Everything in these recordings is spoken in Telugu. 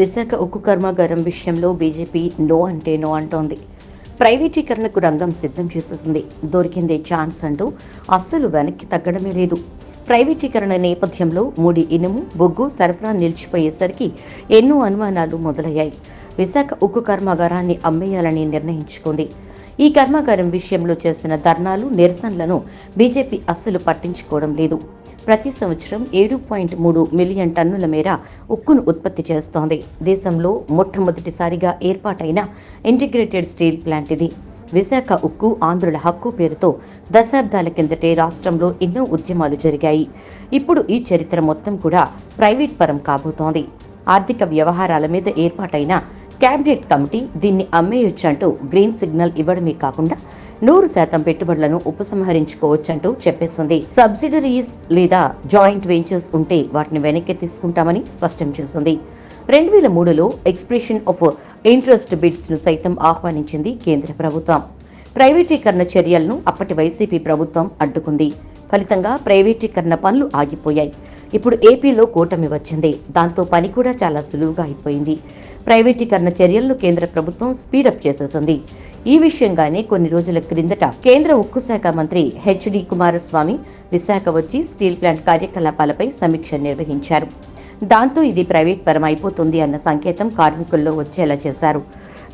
విశాఖ ఉక్కు కర్మాగారం విషయంలో బీజేపీ నో అంటే నో అంటోంది. ప్రైవేటీకరణకు రంగం సిద్ధం చేసేసింది దొరికిందే ఛాన్స్ అంటూ అస్సలు వెనక్కి తగ్గడమే లేదు. ప్రైవేటీకరణ నేపథ్యంలో ముడి ఇనుము బొగ్గు సరఫరా నిలిచిపోయేసరికి ఎన్నో అనుమానాలు మొదలయ్యాయి. విశాఖ ఉక్కు కర్మాగారాన్ని అమ్మేయాలని నిర్ణయించుకుంది. ఈ కర్మాగారం విషయంలో చేసిన ధర్నాలు నిరసనలను బీజేపీ అస్సలు పట్టించుకోవడం లేదు. ప్రతి సంవత్సరం ఏడు పాయింట్ మూడు మిలియన్ టన్నుల మేర ఉక్కును ఉత్పత్తి చేస్తోంది. దేశంలో మొట్టమొదటిసారిగా ఏర్పాటైన ఇంటిగ్రేటెడ్ స్టీల్ ప్లాంట్ ఇది. విశాఖ ఉక్కు ఆంధ్రుల హక్కు పేరుతో దశాబ్దాల కిందటే రాష్ట్రంలో ఎన్నో ఉద్యమాలు జరిగాయి. ఇప్పుడు ఈ చరిత్ర మొత్తం కూడా ప్రైవేట్ పరం కాబోతోంది. ఆర్థిక వ్యవహారాల మీద ఏర్పాటైన కేబినెట్ కమిటీ దీన్ని అమ్మేయొచ్చంటూ గ్రీన్ సిగ్నల్ ఇవ్వడమే కాకుండా నూరు శాతం పెట్టుబడులను ఉపసంహరించుకోవచ్చంటూ చెప్పేస్తుంది. సబ్సిడరీస్ లేదా జాయింట్ వెంచర్స్ ఉంటే వాటిని వెనక్కి తీసుకుంటామని స్పష్టం చేసింది. రెండు వేల మూడులో ఎక్స్ప్రెషన్ ఆఫ్ ఇంట్రెస్ట్ బిడ్స్ను సైతం ఆహ్వానించింది కేంద్ర ప్రభుత్వం. ప్రైవేటీకరణ చర్యలను అప్పటి వైసీపీ ప్రభుత్వం అడ్డుకుంది. ఫలితంగా ప్రైవేటీకరణ పనులు ఆగిపోయాయి. ఇప్పుడు ఏపీలో కూటమి వచ్చింది. దాంతో పని కూడా చాలా సులువుగా అయిపోయింది. ప్రైవేటీకరణ చర్యలను కేంద్ర ప్రభుత్వం స్పీడప్ చేసేసింది. ఈ విషయంగానే కొన్ని రోజుల క్రిందట కేంద్ర ఉక్కు శాఖ మంత్రి హెచ్డి కుమారస్వామి విశాఖ వచ్చి స్టీల్ ప్లాంట్ కార్యకలాపాలపై సమీక్ష నిర్వహించారు. దాంతో ఇది ప్రైవేట్ పరం అయిపోతుంది అన్న సంకేతం కార్మికుల్లో వచ్చేలా చేశారు.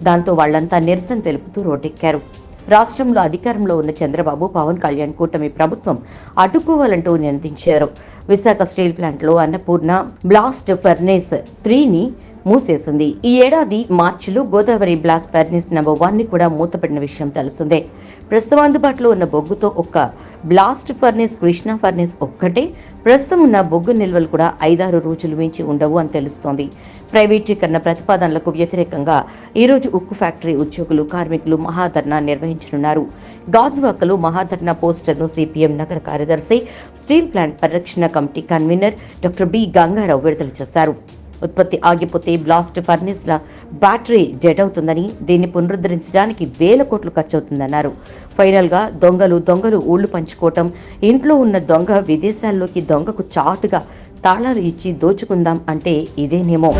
దాంతో వాళ్ళంతా నిరసన తెలుపుతూ రోడ్డెక్కారు. రాష్ట్రంలో అధికారంలో ఉన్న చంద్రబాబు పవన్ కళ్యాణ్ కూటమి ప్రభుత్వం అడ్డుకోవాలంటూ నినదించారు విశాఖ స్టీల్ ప్లాంట్లో అన్నపూర్ణ బ్లాస్ట్ ఫర్నేస్ త్రీని మూసేసింది. ఈ ఏడాది మార్చిలో గోదావరి బ్లాస్ట్ ఫర్నిస్ నెంబర్ వన్ని కూడా మూతపడిన విషయం తెలిసిందే. ప్రస్తుతం అందుబాటులో ఉన్న బొగ్గుతో ఒక్క బ్లాస్ట్ ఫర్నిస్ కృష్ణా ఫర్నిస్ ఒక్కటే. ప్రస్తుతం ఉన్న బొగ్గు నిల్వలు కూడా ఐదారు రోజులు మించి ఉండవు అని తెలుస్తోంది. ప్రైవేటీకరణ ప్రతిపాదనలకు వ్యతిరేకంగా ఈరోజు ఉక్కు ఫ్యాక్టరీ ఉద్యోగులు కార్మికులు మహాధర్నా నిర్వహించనున్నారు. గాజువాకలో మహాధర్నా పోస్టర్ను సిపిఎం నగర కార్యదర్శి స్టీల్ ప్లాంట్ పరిరక్షణ committee convener doctor B Gangarao విడుదల చేశారు. ఉత్పత్తి ఆగిపోతే బ్లాస్ట్ ఫర్నిస్ల బ్యాటరీ డెడ్ అవుతుందని దీన్ని పునరుద్ధరించడానికి వేల కోట్లు ఖర్చు అవుతుందన్నారు ఫైనల్గా దొంగలు దొంగలు ఊళ్ళు పంచుకోవటం ఇంట్లో ఉన్న దొంగ విదేశాల్లోకి దొంగకు చాటుగా తాళాలు ఇచ్చి దోచుకుందాం అంటే ఇదేనేమో.